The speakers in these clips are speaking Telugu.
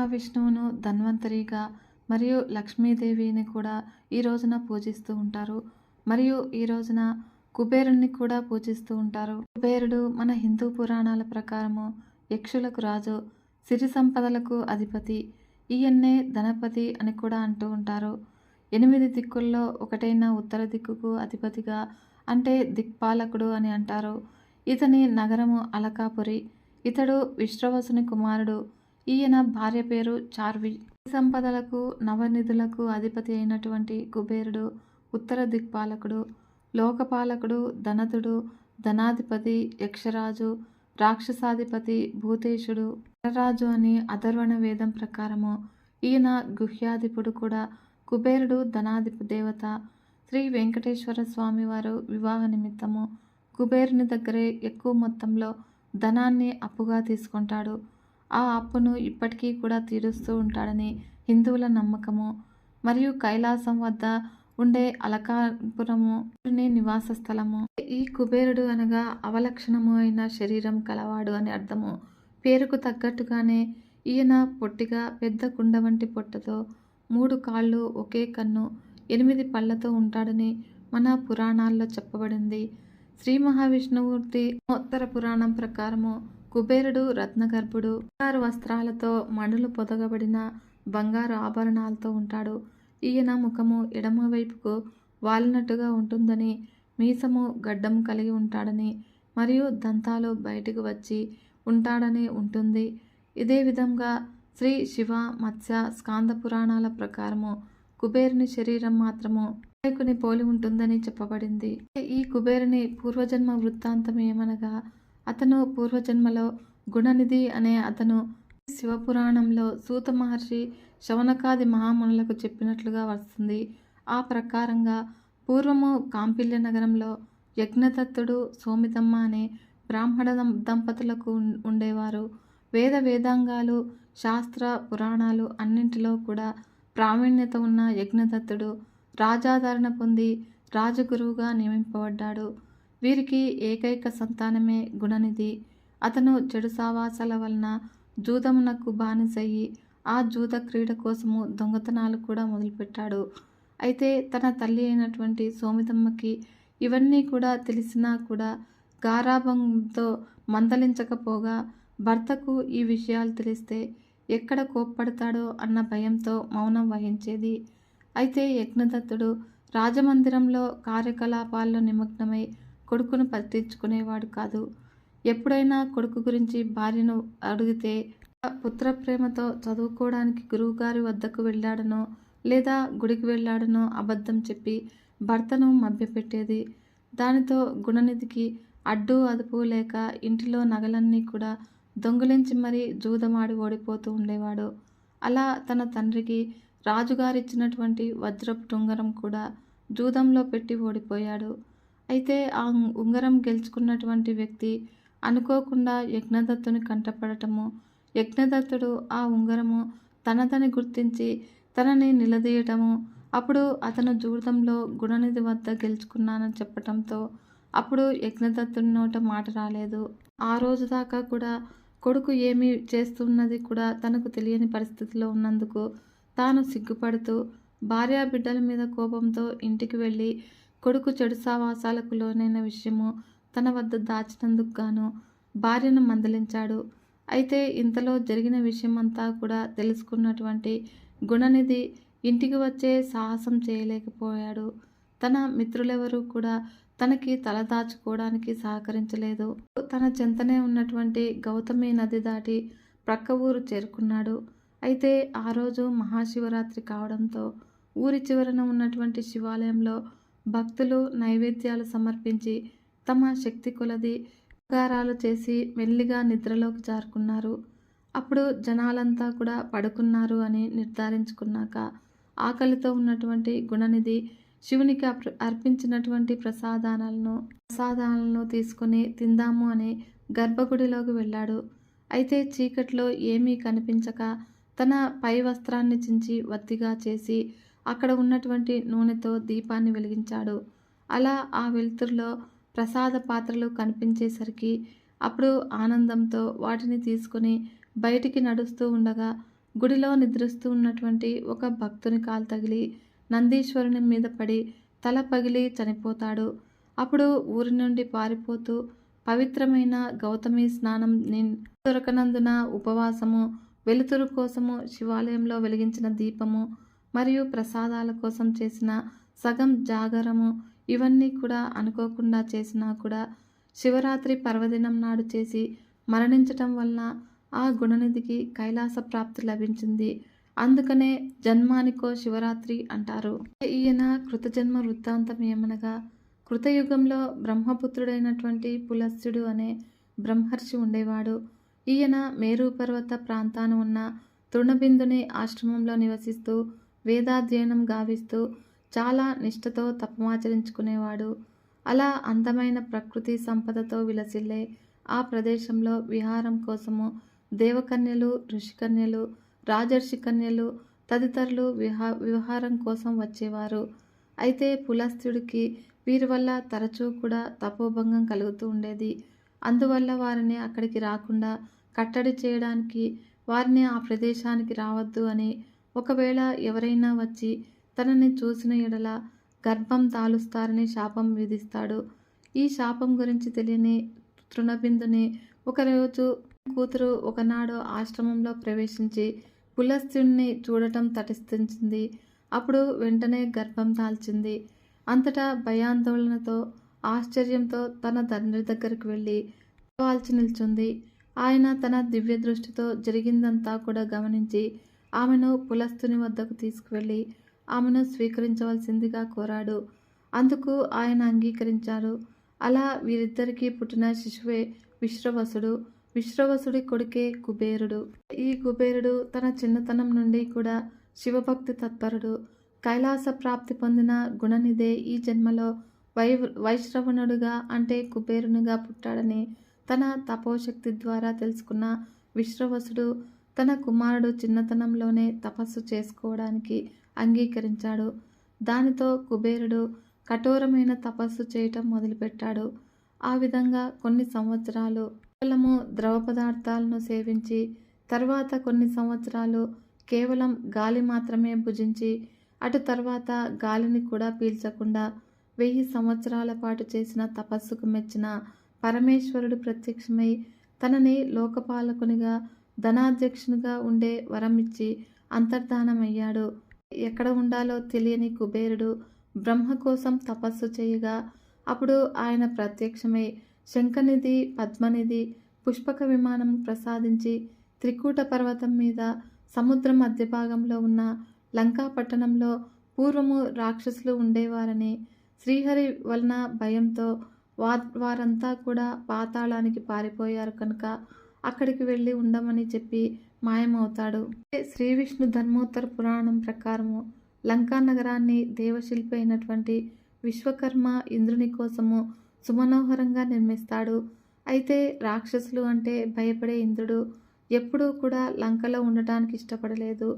మహావిష్ణువును ధన్వంతరిగా మరియు లక్ష్మీదేవిని కూడా ఈ రోజున పూజిస్తూ ఉంటారు. మరియు ఈ రోజున కుబేరుణ్ణి కూడా పూజిస్తూ ఉంటారు. కుబేరుడు మన హిందూ పురాణాల ప్రకారము యక్షులకు రాజు సిరి సంపదలకు అధిపతి ఈయన్నే ధనపతి అని కూడా అంటూ ఉంటారు. ఎనిమిది దిక్కుల్లో ఒకటైన ఉత్తర దిక్కుకు అధిపతిగా అంటే దిక్పాలకుడు అని అంటారు. ఇతని నగరము అలకాపురి. ఇతడు విశ్రవసుని కుమారుడు. ఈయన భార్య పేరు చార్వి. సంపదలకు నవనిధులకు అధిపతి అయినటువంటి కుబేరుడు ఉత్తర దిక్పాలకుడు లోకపాలకుడు ధనతుడు ధనాధిపతి యక్షరాజు రాక్షసాధిపతి భూతేశుడు నరరాజు అని అధర్వణ వేదం ప్రకారము ఈయన గుహ్యాధిపుడు కూడా కుబేరుడు ధనాధిప దేవత శ్రీ వెంకటేశ్వర స్వామి వారు వివాహ నిమిత్తము కుబేరుని దగ్గరే ఎక్కువ మొత్తంలో ధనాన్ని అప్పుగా తీసుకుంటాడు. ఆ అప్పును ఇప్పటికీ కూడా తీరుస్తూ ఉంటాడని హిందువుల నమ్మకము. మరియు కైలాసం వద్ద ఉండే అలకాపురము నివాస స్థలము. ఈ కుబేరుడు అనగా అవలక్షణము అయిన శరీరం కలవాడు అని అర్థము. పేరుకు తగ్గట్టుగానే ఈయన పొట్టిగా పెద్ద కుండ వంటి పొట్టతో మూడు కాళ్ళు ఒకే కన్ను ఎనిమిది పళ్ళతో ఉంటాడని మన పురాణాల్లో చెప్పబడింది. శ్రీ మహావిష్ణుమూర్తి ఉత్తర పురాణం ప్రకారము కుబేరుడు రత్నగర్భుడు బంగారు వస్త్రాలతో మణులు పొదగబడిన బంగారు ఆభరణాలతో ఉంటాడు. ఈయన ముఖము ఎడమ వైపుకు వాలినట్టుగా ఉంటుందని మీసము గడ్డం కలిగి ఉంటాడని మరియు దంతాలు బయటకు వచ్చి ఉంటాడని ఉంటుంది. ఇదే విధంగా శ్రీ శివ మత్స్య స్కాంద పురాణాల ప్రకారము కుబేరుని శరీరం మాత్రము నాయకుని పోలి ఉంటుందని చెప్పబడింది. ఈ కుబేరుని పూర్వజన్మ వృత్తాంతం ఏమనగా అతను పూర్వజన్మలో గుణనిధి అనే అతను శివపురాణంలో సూత మహర్షి శవనకాది మహామునులకు చెప్పినట్లుగా వస్తుంది. ఆ ప్రకారంగా పూర్వము కాంపిల్య నగరంలో యజ్ఞదత్తుడు సోమితమ్మ అనే బ్రాహ్మణ దం- దంపతులకు ఉండేవారు. వేద వేదాంగాలు శాస్త్ర పురాణాలు అన్నింటిలో కూడా ప్రావీణ్యత ఉన్న యజ్ఞదత్తుడు రాజాదరణ పొంది రాజగురువుగా నియమింపబడ్డాడు. వీరికి ఏకైక సంతానమే గుణనిధి. అతను చెడు సావాసాల వలన జూదమునకు బానిసయ్యి ఆ జూద క్రీడ కోసము దొంగతనాలు కూడా మొదలుపెట్టాడు. అయితే తన తల్లి అయినటువంటి సోమితమ్మకి ఇవన్నీ కూడా తెలిసినా కూడా గారాభంతో మందలించకపోగా భర్తకు ఈ విషయాలు తెలిస్తే ఎక్కడ కోప్పడతాడో అన్న భయంతో మౌనం వహించేది. అయితే యజ్ఞదత్తుడు రాజమందిరంలో కార్యకలాపాల్లో నిమగ్నమై కొడుకును పట్టించుకునేవాడు కాదు. ఎప్పుడైనా కొడుకు గురించి భార్యను అడిగితే పుత్ర ప్రేమతో చదువుకోవడానికి గురువుగారి వద్దకు వెళ్ళాడనో లేదా గుడికి వెళ్ళాడనో అబద్ధం చెప్పి భర్తను మభ్యపెట్టేది. దానితో గుణనిధికి అడ్డు అదుపు లేక ఇంటిలో నగలన్నీ కూడా దొంగిలించి మరీ జూదమాడి ఓడిపోతూ ఉండేవాడు. అలా తన తండ్రికి రాజుగారిచ్చినటువంటి వజ్రపు టుంగరం కూడా జూదంలో పెట్టి ఓడిపోయాడు. అయితే ఆ ఉంగరం గెలుచుకున్నటువంటి వ్యక్తి అనుకోకుండా యజ్ఞదత్తుని కంటపడటము. యజ్ఞదత్తుడు ఆ ఉంగరము తనదని గుర్తించి తనని నిలదీయటము. అప్పుడు అతను జూర్దంలో గుణనిధి వద్ద గెలుచుకున్నానని చెప్పటంతో అప్పుడు యజ్ఞదత్తుని నోట మాట రాలేదు. ఆ రోజు దాకా కూడా కొడుకు ఏమి చేస్తున్నది కూడా తనకు తెలియని పరిస్థితిలో ఉన్నందుకు తాను సిగ్గుపడుతూ భార్యా బిడ్డల మీద కోపంతో ఇంటికి వెళ్ళి కొడుకు చెడు సావాసాలకు లోనైన విషయము తన వద్ద దాచినందుకు గాను భార్యను మందలించాడు. అయితే ఇంతలో జరిగిన విషయమంతా కూడా తెలుసుకున్నటువంటి గుణనిధి ఇంటికి వచ్చే సాహసం చేయలేకపోయాడు. తన మిత్రులెవరూ కూడా తనకి తలదాచుకోవడానికి సహకరించలేదు. తన చెంతనే ఉన్నటువంటి గౌతమి నది దాటి ప్రక్క ఊరు చేరుకున్నాడు. అయితే ఆ రోజు మహాశివరాత్రి కావడంతో ఊరి చివరన ఉన్నటువంటి శివాలయంలో భక్తులు నైవేద్యాలు సమర్పించి తమ శక్తి కొలది ఉపకారాలు చేసి మెల్లిగా నిద్రలోకి జారుకున్నారు. అప్పుడు జనాలంతా కూడా పడుకున్నారు అని నిర్ధారించుకున్నాక ఆకలితో ఉన్నటువంటి గుణనిధి శివునికి అర్పించినటువంటి ప్రసాదాలను ప్రసాదాలను తీసుకుని తిందాము అని గర్భగుడిలోకి వెళ్ళాడు. అయితే చీకట్లో ఏమీ కనిపించక తన పై వస్త్రాన్ని చించి వత్తిగా చేసి అక్కడ ఉన్నటువంటి నూనెతో దీపాన్ని వెలిగించాడు. అలా ఆ వెలుతురులో ప్రసాద పాత్రలు కనిపించేసరికి అప్పుడు ఆనందంతో వాటిని తీసుకొని బయటికి నడుస్తూ ఉండగా గుడిలో నిద్రిస్తూ ఉన్నటువంటి ఒక భక్తుని కాలు తగిలి నందీశ్వరుని మీద పడి తల పగిలి చనిపోతాడు. అప్పుడు ఊరి నుండి పారిపోతూ పవిత్రమైన గౌతమి స్నానం నిన్- దొరకనందున ఉపవాసము వెలుతురు కోసము శివాలయంలో వెలిగించిన దీపము మరియు ప్రసాదాల కోసం చేసిన సగం జాగరము ఇవన్నీ కూడా అనుకోకుండా చేసినా కూడా శివరాత్రి పర్వదినం నాడు చేసి మరణించటం వలన ఆ గుణనిధికి కైలాస ప్రాప్తి లభించింది. అందుకనే జన్మానికో శివరాత్రి అంటారు. ఈయన కృతజన్మ వృత్తాంతం ఏమనగా కృతయుగంలో బ్రహ్మపుత్రుడైనటువంటి పులస్త్యుడు అనే బ్రహ్మర్షి ఉండేవాడు. ఈయన మేరు పర్వత ప్రాంతాన ఉన్న తృణబిందుని ఆశ్రమంలో నివసిస్తూ వేదాధ్యయనం గావిస్తూ చాలా నిష్ఠతో తపమాచరించుకునేవాడు. అలా అందమైన ప్రకృతి సంపదతో విలసిల్లే ఆ ప్రదేశంలో విహారం కోసము దేవకన్యలు ఋషికన్యలు రాజర్షి కన్యలు తదితరులు విహా విహారం కోసం వచ్చేవారు. అయితే పులస్త్యుడికి వీరి వల్ల తరచూ కూడా తపోభంగం కలుగుతూ ఉండేది. అందువల్ల వారిని అక్కడికి రాకుండా కట్టడి చేయడానికి వారిని ఆ ప్రదేశానికి రావద్దు అని ఒకవేళ ఎవరైనా వచ్చి తనని చూసిన ఎడల గర్భం తాలుస్తారని శాపం విధిస్తాడు. ఈ శాపం గురించి తెలియని తృణబిందుని ఒకరోజు కూతురు ఒకనాడు ఆశ్రమంలో ప్రవేశించి పులస్త్యుణ్ణి చూడటం తటిస్థించింది. అప్పుడు వెంటనే గర్భం తాల్చింది. అంతటా భయాందోళనతో ఆశ్చర్యంతో తన తండ్రి దగ్గరికి వెళ్ళి వాల్చి నిల్చుంది. ఆయన తన దివ్య దృష్టితో జరిగిందంతా కూడా గమనించి ఆమెను పులస్తుని వద్దకు తీసుకువెళ్ళి ఆమెను స్వీకరించవలసిందిగా కోరాడు. అందుకు ఆయన అంగీకరించారు. అలా వీరిద్దరికీ పుట్టిన శిశువే విశ్రవసుడు. విశ్రవసుడి కొడుకే కుబేరుడు. ఈ కుబేరుడు తన చిన్నతనం నుండి కూడా శివభక్తి తత్పరుడు. కైలాస ప్రాప్తి పొందిన గుణనిదే ఈ జన్మలో వై వైశ్రవణుడుగా అంటే కుబేరునిగా పుట్టాడని తన తపోశక్తి ద్వారా తెలుసుకున్న విశ్రవసుడు తన కుమారుడు చిన్నతనంలోనే తపస్సు చేసుకోవడానికి అంగీకరించాడు. దానితో కుబేరుడు కఠోరమైన తపస్సు చేయటం మొదలుపెట్టాడు. ఆ విధంగా కొన్ని సంవత్సరాలు కేవలము ద్రవ పదార్థాలను సేవించి తర్వాత కొన్ని సంవత్సరాలు కేవలం గాలి మాత్రమే భుజించి అటు తర్వాత గాలిని కూడా పీల్చకుండా వెయ్యి సంవత్సరాల పాటు చేసిన తపస్సుకు మెచ్చిన పరమేశ్వరుడు ప్రత్యక్షమై తనని లోకపాలకునిగా ధనాధ్యక్షునిగా ఉండే వరం ఇచ్చి అంతర్ధానమయ్యాడు. ఎక్కడ ఉండాలో తెలియని కుబేరుడు బ్రహ్మ కోసం తపస్సు చేయగా అప్పుడు ఆయన ప్రత్యక్షమై శంఖనిధి పద్మనిధి పుష్పక విమానం ప్రసాదించి త్రికూట పర్వతం మీద సముద్ర మధ్య భాగంలో ఉన్న లంకా పట్టణంలో పూర్వము రాక్షసులు ఉండేవారని శ్రీహరి వలన భయంతో వా వారంతా కూడా పాతాళానికి పారిపోయారు కనుక అక్కడికి వెళ్ళి ఉండమని చెప్పి మాయమవుతాడు. శ్రీ విష్ణు ధర్మోత్తర పురాణం ప్రకారము లంకా నగరాన్ని దేవశిల్పి అయినటువంటి విశ్వకర్మ ఇంద్రుని కోసము సుమనోహరంగా నిర్మిస్తాడు. అయితే రాక్షసులు అంటే భయపడే ఇంద్రుడు ఎప్పుడూ కూడా లంకలో ఉండటానికి ఇష్టపడలేదు.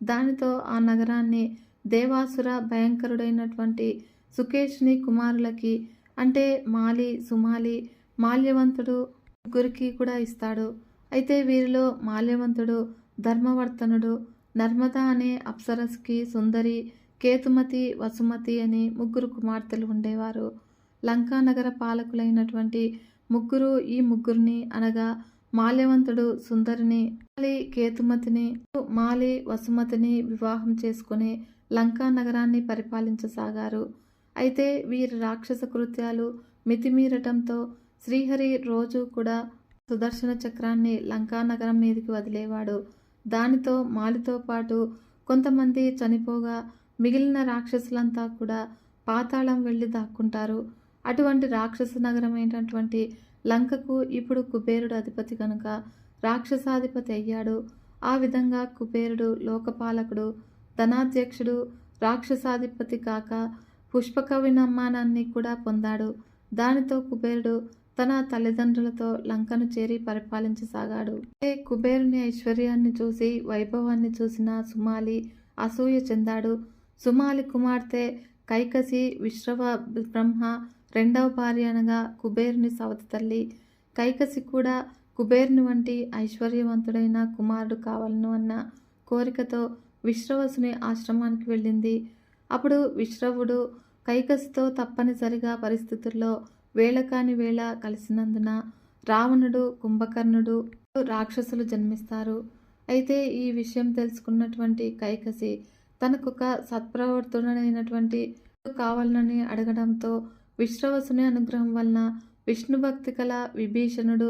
దానితో ఆ నగరాన్ని దేవాసుర భయంకరుడైనటువంటి సుకేష్ని కుమారులకి అంటే మాలి సుమాలి మాల్యవంతుడు ముగ్గురికి కూడా ఇస్తాడు. అయితే వీరిలో మాల్యవంతుడు ధర్మవర్తనుడు నర్మద అనే అప్సరస్కి సుందరి కేతుమతి వసుమతి అని ముగ్గురు కుమార్తెలు ఉండేవారు. లంకా నగర పాలకులైనటువంటి ముగ్గురు ఈ ముగ్గురిని అనగా మాల్యవంతుడు సుందరిని మాలి కేతుమతిని మాలి వసుమతిని వివాహం చేసుకుని లంకా నగరాన్ని పరిపాలించసాగారు. అయితే వీరి రాక్షస కృత్యాలు మితిమీరటంతో శ్రీహరి రోజు కూడా సుదర్శన చక్రాన్ని లంకా నగరం మీదకి వదిలేవాడు. దానితో మాలితో పాటు కొంతమంది చనిపోగా మిగిలిన రాక్షసులంతా కూడా పాతాళం వెళ్ళి దాక్కుంటారు. అటువంటి రాక్షస నగరమైనటువంటి లంకకు ఇప్పుడు కుబేరుడు అధిపతి కనుక రాక్షసాధిపతి అయ్యాడు. ఆ విధంగా కుబేరుడు లోకపాలకుడు ధనాధ్యక్షుడు రాక్షసాధిపతి కాక పుష్పక వినమ్మానాన్ని కూడా పొందాడు. దానితో కుబేరుడు తన తల్లిదండ్రులతో లంకను చేరి పరిపాలించసాగాడు. ఏ కుబేరుని ఐశ్వర్యాన్ని చూసి వైభవాన్ని చూసిన సుమాలి అసూయ చెందాడు. సుమాలి కుమార్తె కైకసి విశ్రవ బ్రహ్మ రెండవ భార్య అనగా కుబేరుని సవతి తల్లి. కైకసి కూడా కుబేరుని వంటి ఐశ్వర్యవంతుడైన కుమారుడు కావాలను అన్న కోరికతో విశ్రవసుని ఆశ్రమానికి వెళ్ళింది. అప్పుడు విశ్రవుడు కైకసితో తప్పనిసరిగా పరిస్థితుల్లో వేళ కాని వేళ కలిసినందున రావణుడు కుంభకర్ణుడు రాక్షసులు జన్మిస్తారు. అయితే ఈ విషయం తెలుసుకున్నటువంటి కైకసి తనకొక సత్ప్రవర్తుడైనటువంటి కావాలని అడగడంతో విశ్రవసుని అనుగ్రహం వలన విష్ణు భక్తి కల విభీషణుడు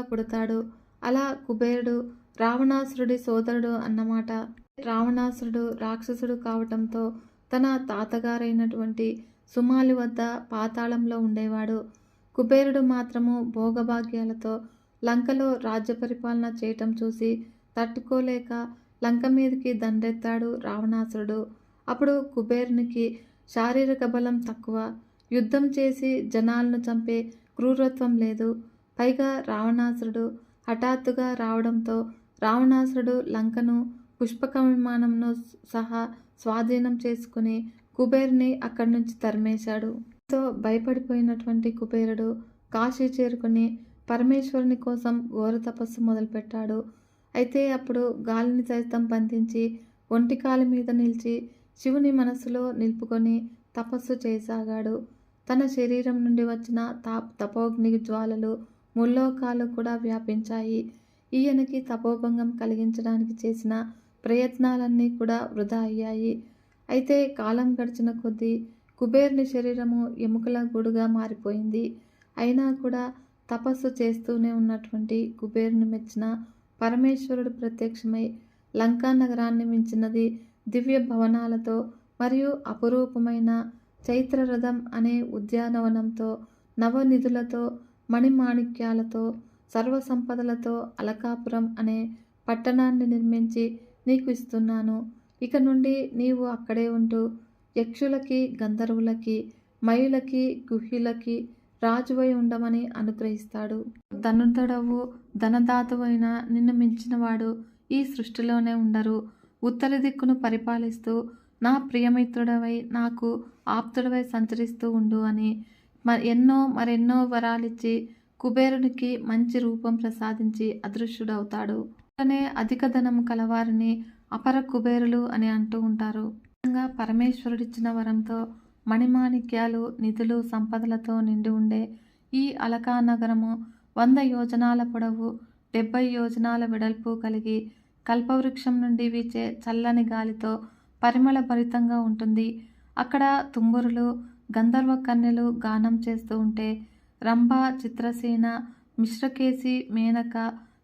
పుడతాడు. అలా కుబేరుడు రావణాసురుడి సోదరుడు అన్నమాట. రావణాసురుడు రాక్షసుడు కావటంతో తన తాతగారైనటువంటి సుమాలు వద్ద పాతాళంలో ఉండేవాడు. కుబేరుడు మాత్రము భోగభాగ్యాలతో లంకలో రాజ్య పరిపాలన చేయటం చూసి తట్టుకోలేక లంక మీదకి దండెత్తాడు రావణాసురుడు. అప్పుడు కుబేరునికి శారీరక బలం తక్కువ. యుద్ధం చేసి జనాలను చంపే క్రూరత్వం లేదు. పైగా రావణాసురుడు హఠాత్తుగా రావడంతో రావణాసురుడు లంకను పుష్పక విమానంను సహా స్వాధీనం చేసుకుని కుబేరుని అక్కడి నుంచి తరిమేశాడు. తో భయపడిపోయినటువంటి కుబేరుడు కాశీ చేరుకుని పరమేశ్వరుని కోసం ఘోర తపస్సు మొదలుపెట్టాడు. అయితే అప్పుడు గాలిని సైతం బంధించి ఒంటికాలి మీద నిలిచి శివుని మనసులో నిలుపుకొని తపస్సు చేయసాగాడు. తన శరీరం నుండి వచ్చిన తా తపోగ్ని జ్వాలలు ముల్లోకాలు కూడా వ్యాపించాయి. ఈయనకి తపోభంగం కలిగించడానికి చేసిన ప్రయత్నాలన్నీ కూడా వృధా అయ్యాయి. అయితే కాలం గడిచిన కొద్దీ కుబేర్ని శరీరము ఎముకల గూడుగా మారిపోయింది. అయినా కూడా తపస్సు చేస్తూనే ఉన్నటువంటి కుబేరుని మెచ్చిన పరమేశ్వరుడు ప్రత్యక్షమై లంకా నగరాన్ని మించినది దివ్య భవనాలతో మరియు అపురూపమైన చైత్రరథం అనే ఉద్యానవనంతో నవనిధులతో మణిమాణిక్యాలతో సర్వసంపదలతో అలకాపురం అనే పట్టణాన్ని నిర్మించి నీకు ఇస్తున్నాను. ఇక నుండి నీవు అక్కడే ఉంటూ యక్షులకి గంధర్వులకి మయులకి గుహ్యులకి రాజువై ఉండమని అనుగ్రహిస్తాడు. ధనుర్ధడవు ధనదాతవైన నిన్ను మించినవాడు ఈ సృష్టిలోనే ఉండరు. ఉత్తర దిక్కును పరిపాలిస్తూ నా ప్రియమిత్రుడవై నాకు ఆప్తుడవై సంచరిస్తూ ఉండు అని ఎన్నో మరెన్నో వరాలిచ్చి కుబేరునికి మంచి రూపం ప్రసాదించి అదృశ్యుడవుతాడు. అతనే అధిక ధనం కలవారిని అపర కుబేరులు అని అంటూ ఉంటారు. ముఖ్యంగా పరమేశ్వరుడిచ్చిన వరంతో మణిమాణిక్యాలు నిధులు సంపదలతో నిండి ఉండే ఈ అలకా నగరము వంద యోజనాల పొడవు డెబ్బై యోజనాల వెడల్పు కలిగి కల్పవృక్షం నుండి వీచే చల్లని గాలితో పరిమళ భరితంగా ఉంటుంది. అక్కడ తుంబురులు గంధర్వ కన్యలు గానం చేస్తూ ఉంటే రంభ చిత్రసేన మిశ్రకేశి మేనక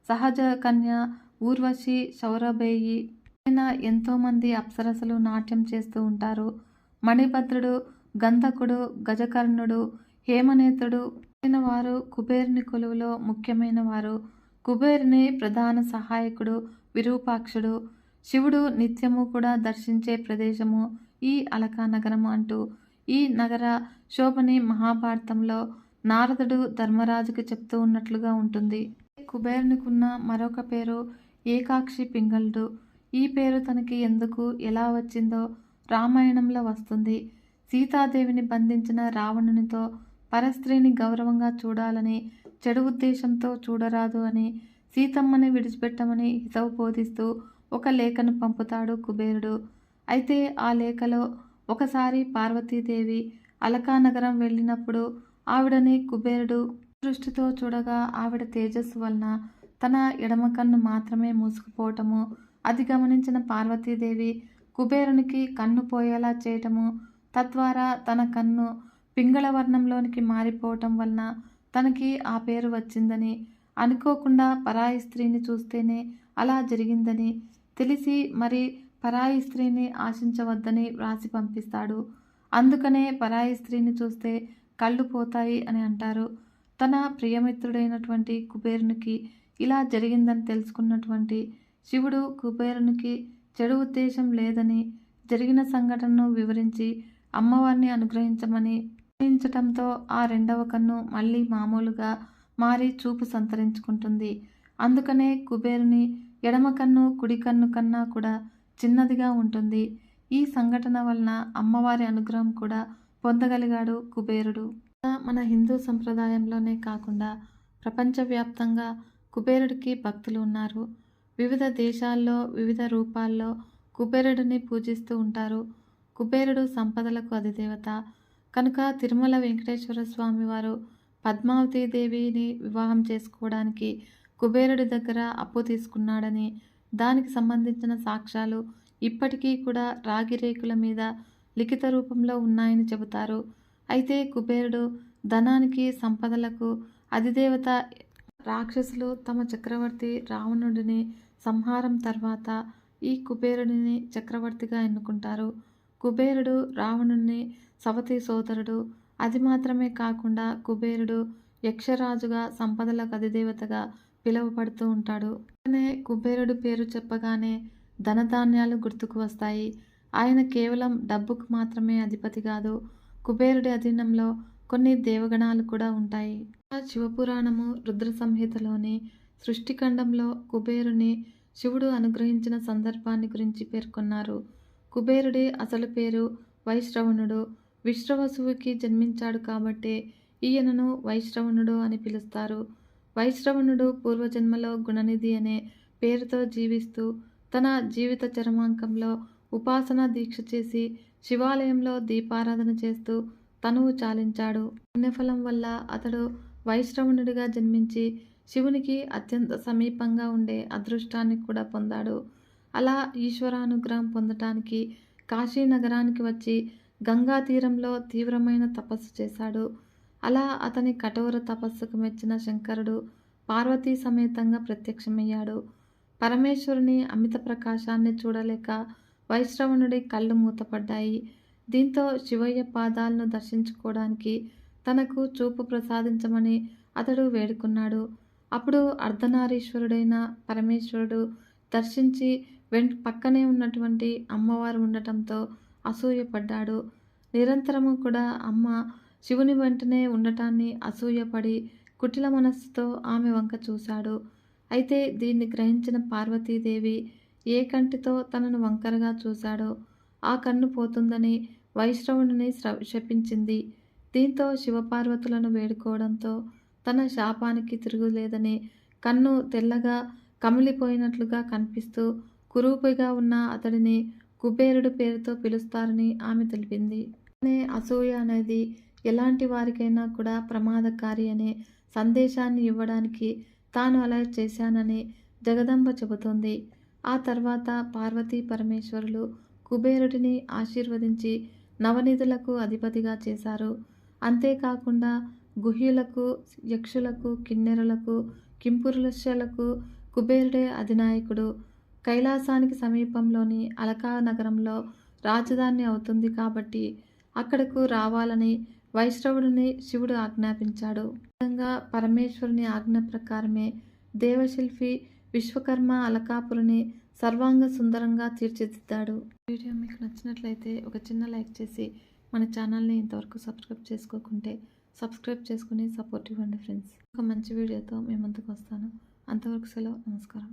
సహజ కన్య ఊర్వశి శౌరభేయి అయిన ఎంతోమంది అప్సరసలు నాట్యం చేస్తూ ఉంటారు. మణిభద్రుడు గంధకుడు గజకర్ణుడు హేమనేతుడు వారు కుబేరుని కొలువులో ముఖ్యమైన వారు కుబేరుని ప్రధాన సహాయకుడు విరూపాక్షుడు. శివుడు నిత్యము కూడా దర్శించే ప్రదేశము ఈ అలకా నగరము అంటూ. ఈ నగర శోభని మహాభారతంలో నారదుడు ధర్మరాజుకి చెప్తూ ఉన్నట్లుగా ఉంటుంది. కుబేరునికున్న మరొక పేరు ఏకాక్షి పింగళుడు. ఈ పేరు తనకి ఎందుకు ఎలా వచ్చిందో రామాయణంలో వస్తుంది. సీతాదేవిని బంధించిన రావణునితో పరస్త్రీని గౌరవంగా చూడాలని చెడు ఉద్దేశంతో చూడరాదు అని సీతమ్మని విడిచిపెట్టమని హితవు బోధిస్తూ ఒక లేఖను పంపుతాడు కుబేరుడు. అయితే ఆ లేఖలో ఒకసారి పార్వతీదేవి అలకానగరం వెళ్ళినప్పుడు ఆవిడని కుబేరుడు దృష్టితో చూడగా ఆవిడ తేజస్సు వలన తన ఎడమ కన్ను మాత్రమే మూసుకుపోవటము అది గమనించిన పార్వతీదేవి కుబేరునికి కన్ను పోయేలా చేయటము తద్వారా తన కన్ను పింగళ వర్ణంలోనికి మారిపోవటం వలన తనకి ఆ పేరు వచ్చిందని అనుకోకుండా పరాయి స్త్రీని చూస్తేనే అలా జరిగిందని తెలిసి మరి పరాయి స్త్రీని ఆశించవద్దని వ్రాసి పంపిస్తాడు. అందుకనే పరాయి స్త్రీని చూస్తే కళ్ళు పోతాయి అని అంటారు. తన ప్రియమిత్రుడైనటువంటి కుబేరునికి ఇలా జరిగిందని తెలుసుకున్నటువంటి శివుడు కుబేరునికి చెడు ఉద్దేశం లేదని జరిగిన సంఘటనను వివరించి అమ్మవారిని అనుగ్రహించమని అనుగ్రహించటంతో ఆ రెండవ కన్ను మళ్ళీ మామూలుగా మారి చూపు సంతరించుకుంటుంది. అందుకనే కుబేరుని ఎడమ కన్ను కుడి కన్ను కన్నా కూడా చిన్నదిగా ఉంటుంది. ఈ సంఘటన వలన అమ్మవారి అనుగ్రహం కూడా పొందగలిగాడు కుబేరుడు. మన హిందూ సంప్రదాయంలోనే కాకుండా ప్రపంచవ్యాప్తంగా కుబేరుడికి భక్తులు ఉన్నారు. వివిధ దేశాల్లో వివిధ రూపాల్లో కుబేరుడిని పూజిస్తూ ఉంటారు. కుబేరుడు సంపదలకు అధిదేవత. కనుక తిరుమల వెంకటేశ్వర స్వామి వారు పద్మావతి దేవిని వివాహం చేసుకోవడానికి కుబేరుడి దగ్గర అప్పు తీసుకున్నాడని దానికి సంబంధించిన సాక్ష్యాలు ఇప్పటికీ కూడా రాగి రేకుల మీద లిఖిత రూపంలో ఉన్నాయని చెబుతారు. అయితే కుబేరుడు ధనానికి సంపదలకు అధిదేవత రాక్షసులు తమ చక్రవర్తి రావణుడిని సంహారం తర్వాత ఈ కుబేరుడిని చక్రవర్తిగా ఎన్నుకుంటారు. కుబేరుడు రావణుని సవతి సోదరుడు. అది మాత్రమే కాకుండా కుబేరుడు యక్షరాజుగా సంపదలకు అధిదేవతగా పిలువబడుతూ ఉంటాడు. అతనే కుబేరుడు పేరు చెప్పగానే ధనధాన్యాలు గుర్తుకు వస్తాయి. ఆయన కేవలం డబ్బుకు మాత్రమే అధిపతి కాదు కుబేరుడి అధీనంలో కొన్ని దేవగణాలు కూడా ఉంటాయి. శివపురాణము రుద్ర సంహితలోని సృష్టిఖండంలో కుబేరుని శివుడు అనుగ్రహించిన సందర్భాన్ని గురించి పేర్కొన్నారు. కుబేరుడి అసలు పేరు వైశ్రవణుడు విశ్రవసువుకి జన్మించాడు కాబట్టి ఈయనను వైశ్రవణుడు అని పిలుస్తారు. వైశ్రవణుడు పూర్వజన్మలో గుణనిధి అనే పేరుతో జీవిస్తూ తన జీవిత చరమాంకంలో ఉపాసన దీక్ష చేసి శివాలయంలో దీపారాధన చేస్తూ తనువు చాలించాడు. పుణ్యఫలం వల్ల అతడు వైశ్రవణుడిగా జన్మించి శివునికి అత్యంత సమీపంగా ఉండే అదృష్టాన్ని కూడా పొందాడు. అలా ఈశ్వరానుగ్రహం పొందటానికి కాశీ నగరానికి వచ్చి గంగా తీరంలో తీవ్రమైన తపస్సు చేశాడు. అలా అతని కఠోర తపస్సుకు మెచ్చిన శంకరుడు పార్వతీ సమేతంగా ప్రత్యక్షమయ్యాడు. పరమేశ్వరుని అమిత ప్రకాశాన్ని చూడలేక వైశ్రవణుడి కళ్ళు మూతపడ్డాయి. దీంతో శివయ్య పాదాలను దర్శించుకోవడానికి తనకు చూపు ప్రసాదించమని అతడు వేడుకున్నాడు. అప్పుడు అర్ధనారీశ్వరుడైన పరమేశ్వరుడు దర్శించి వెంట పక్కనే ఉన్నటువంటి అమ్మవారు ఉండటంతో అసూయపడ్డాడు. నిరంతరము కూడా అమ్మ శివుని వెంటనే ఉండటాన్ని అసూయపడి కుటిల మనస్సుతో ఆమె వంక చూశాడు. అయితే దీన్ని గ్రహించిన పార్వతీదేవి ఏ కంటితో తనను వంకరగా చూశాడో ఆ కన్ను పోతుందని వైష్ణవుని శపించింది. దీంతో శివపార్వతులను వేడుకోవడంతో తన శాపానికి తిరుగులేదని కన్ను తెల్లగా కమిలిపోయినట్లుగా కనిపిస్తూ కురూపిగా ఉన్న అతడిని కుబేరుడు పేరుతో పిలుస్తారని ఆమె తెలిపింది. అనే అసూయ అనేది ఎలాంటి వారికైనా కూడా ప్రమాదకారి అనే సందేశాన్ని ఇవ్వడానికి తాను అలా చేశానని జగదంబ చెబుతోంది. ఆ తర్వాత పార్వతీ పరమేశ్వరులు కుబేరుడిని ఆశీర్వదించి నవనిధులకు అధిపతిగా చేశారు. అంతేకాకుండా గుహ్యులకు యక్షులకు కిన్నెరులకు కింపురుషలకు కుబేరుడే అధినాయకుడు. కైలాసానికి సమీపంలోని అలకా నగరంలో రాజధాని అవుతుంది కాబట్టి అక్కడకు రావాలని వైష్ణవుడిని శివుడు ఆజ్ఞాపించాడు. విధంగా పరమేశ్వరుని ఆజ్ఞ ప్రకారమే దేవశిల్పి విశ్వకర్మ అలకాపురిని సర్వాంగ సుందరంగా తీర్చిదిద్దాడు. వీడియో మీకు నచ్చినట్లయితే ఒక చిన్న లైక్ చేసి మన ఛానల్ని ఇంతవరకు సబ్స్క్రైబ్ చేసుకోకుంటే సబ్స్క్రైబ్ చేసుకుని సపోర్ట్ ఇవ్వండి ఫ్రెండ్స్ ఒక మంచి వీడియోతో మేము ముందుకు వస్తాను. అంతవరకు సెలవు. నమస్కారం.